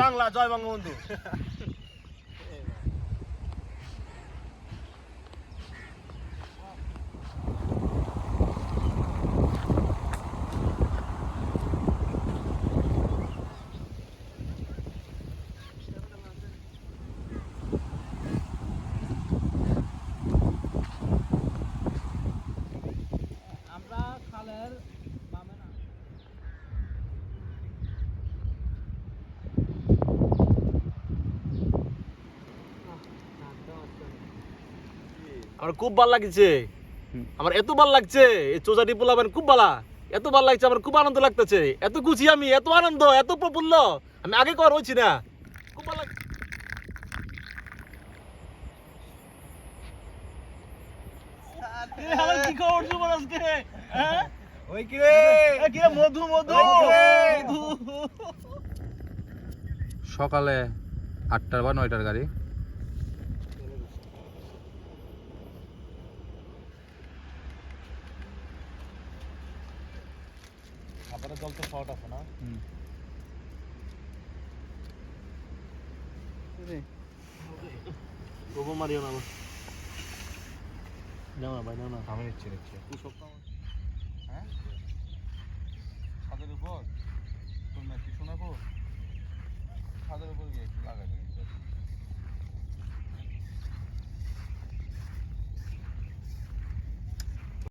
বাংলা জয় বঙ্গবন্ধু। আমরা খালের বামে না আমার খুব ভালো লাগছে। আমার এত ভালো লাগছে এই চোজাটি পোলাবেন খুব ভালো এত ভালো লাগছে আমার খুব আনন্দ লাগতেছে। এত খুশি আমি এত আনন্দ এত প্রফুল্ল। আমি আগে কর হয়েছি না। খুব ভালো লাগছে। কি খবর সুমন আজকে? হ্যাঁ? ওই কি রে? কি? রে, মধু? মধু। সকালে আটটার বা নয়টার গাড়ি। আপনার জল তো শর্ট আছে না? গোবর মারিও না আবার। না ভাই নাও না আমি নিচ্ছি নিচ্ছি তুই সব হ্যাঁ? ছাদের উপর? তোর ম্যাচটি শোনাবো? ছাদের উপর গিয়ে একটু লাগাই